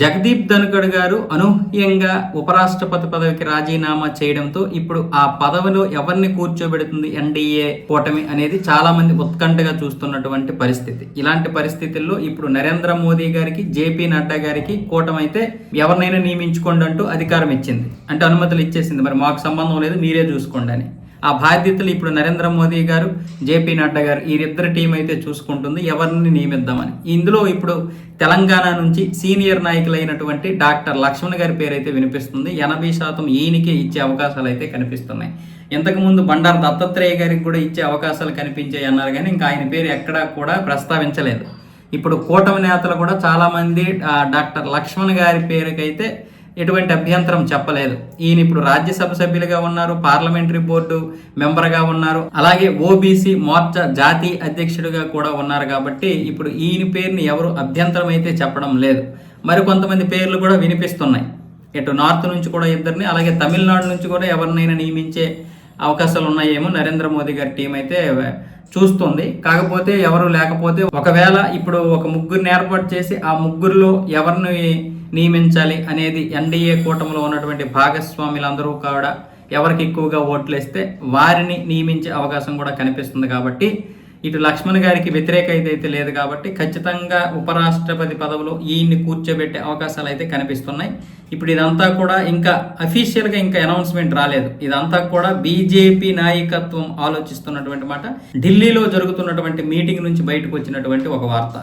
జగదీప్ ధనుకడ్ గారు అనూహ్యంగా ఉపరాష్ట్రపతి పదవికి రాజీనామా చేయడంతో ఇప్పుడు ఆ పదవిలో ఎవరిని కూర్చోబెడుతుంది ఎన్డీఏ కూటమి అనేది చాలా మంది ఉత్కంఠగా చూస్తున్నటువంటి పరిస్థితి. ఇలాంటి పరిస్థితుల్లో ఇప్పుడు నరేంద్ర మోదీ గారికి జేపీ నడ్డా గారికి కూటమి అయితే ఎవరినైనా నియమించుకోండి అంటూ అధికారం ఇచ్చింది. అంటే అనుమతులు ఇచ్చేసింది. మరి మాకు సంబంధం లేదు మీరే చూసుకోండి అని. ఆ బాధ్యతలు ఇప్పుడు నరేంద్ర మోదీ గారు జేపీ నడ్డా గారు వీరిద్దరు టీం అయితే చూసుకుంటుంది. ఎవరిని నియమిద్దామని. ఇందులో ఇప్పుడు తెలంగాణ నుంచి సీనియర్ నాయకులైనటువంటి డాక్టర్ లక్ష్మణ్ గారి పేరు అయితే వినిపిస్తుంది. ఎనభై శాతం ఈయనకే ఇచ్చే అవకాశాలు అయితే కనిపిస్తున్నాయి. ఇంతకుముందు బండారు దత్తాత్రేయ గారికి కూడా ఇచ్చే అవకాశాలు కనిపించాయి అన్నారు కానీ ఇంకా ఆయన పేరు ఎక్కడా కూడా ప్రస్తావించలేదు. ఇప్పుడు కూటమి నేతలు కూడా చాలామంది డాక్టర్ లక్ష్మణ్ గారి పేరుకైతే ఎటువంటి అభ్యంతరం చెప్పలేదు. ఈయన ఇప్పుడు రాజ్యసభ సభ్యులుగా ఉన్నారు పార్లమెంటరీ బోర్డు మెంబర్గా ఉన్నారు. అలాగే ఓబీసీ మోర్చా జాతీయ అధ్యక్షుడిగా కూడా ఉన్నారు కాబట్టి ఇప్పుడు ఈయన పేరుని ఎవరు అభ్యంతరం అయితే చెప్పడం లేదు. మరి కొంతమంది పేర్లు కూడా వినిపిస్తున్నాయి. ఇటు నార్త్ నుంచి కూడా ఇద్దరిని అలాగే తమిళనాడు నుంచి కూడా ఎవరినైనా నియమించే అవకాశాలు ఉన్నాయేమో నరేంద్ర మోదీ గారి టీం అయితే చూస్తుంది. కాకపోతే ఎవరు లేకపోతే ఒకవేళ ఇప్పుడు ఒక ముగ్గురిని ఏర్పాటు చేసి ఆ ముగ్గురులో ఎవరిని నియమించాలి అనేది ఎన్డీఏ కూటమిలో ఉన్నటువంటి భాగస్వాములందరూ కూడా ఎవరికి ఎక్కువగా ఓట్లు వేస్తే వారిని నియమించే అవకాశం కూడా కనిపిస్తుంది కాబట్టి ఇటు లక్ష్మణ్ గారికి వ్యతిరేక అయితే లేదు కాబట్టి ఖచ్చితంగా ఉపరాష్ట్రపతి పదవిలో ఈయన్ని కూర్చోబెట్టే అవకాశాలు అయితే కనిపిస్తున్నాయి. ఇప్పుడు ఇదంతా కూడా ఇంకా అఫీషియల్గా ఇంకా అనౌన్స్మెంట్ రాలేదు. ఇదంతా కూడా బీజేపీ నాయకత్వం ఆలోచిస్తున్నటువంటి మాట. ఢిల్లీలో జరుగుతున్నటువంటి మీటింగ్ నుంచి బయటకు వచ్చినటువంటి ఒక వార్త.